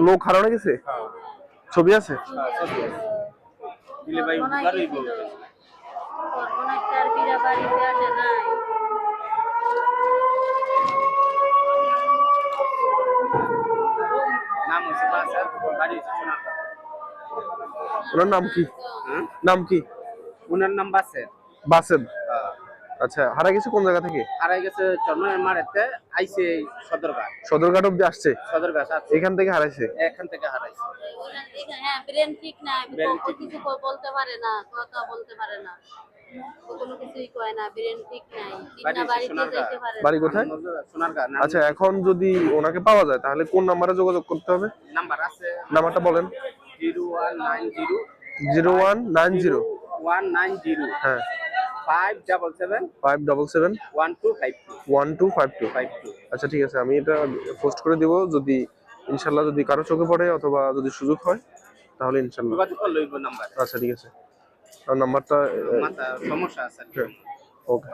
লোক হারানো গেছে? ছবি আছে? সোনারগাঁ ওনার নাম কি? হ্যাঁ? নাম কি? ওনার নাম বাসের বাসেদ। আচ্ছা হারা গেছে কোন জায়গা থেকে? হারাই গেছে চন্দ্রের মারেতে আইসে সদরঘাট। সদরঘাট অব্দি আসছে? সদরঘাট আছে এখান থেকে হারাইছে? এখান থেকে হারাইছে। হ্যাঁ ব্রেন ঠিক ও কিছু বলতে পারে না কথা বলতে পারে না। ও কোনো কিছুই কয় না ব্রেন ঠিক নাই বাড়ি ঠিক না বাড়িতে সোনারগাঁ। যেতে পারে বাড়ি না। কোথায় আচ্ছা এখন যদি ওনাকে পাওয়া যায় তাহলে কোন নাম্বারে যোগাযোগ করতে হবে? নাম্বার আছে। নাম্বারটা বলেন। Zero one nine zero. Zero one nine zero one nine zero. হ্যাঁ। আচ্ছা ঠিক আছে আমি এটা পোস্ট করে দিব যদি ইনশাল্লাহ যদি কারও চোখে পড়ে অথবা যদি সুযোগ হয় তাহলে ইনশাল্লাহ আচ্ছা ঠিক আছে। নাম্বারটা সমস্যা আছে। ওকে।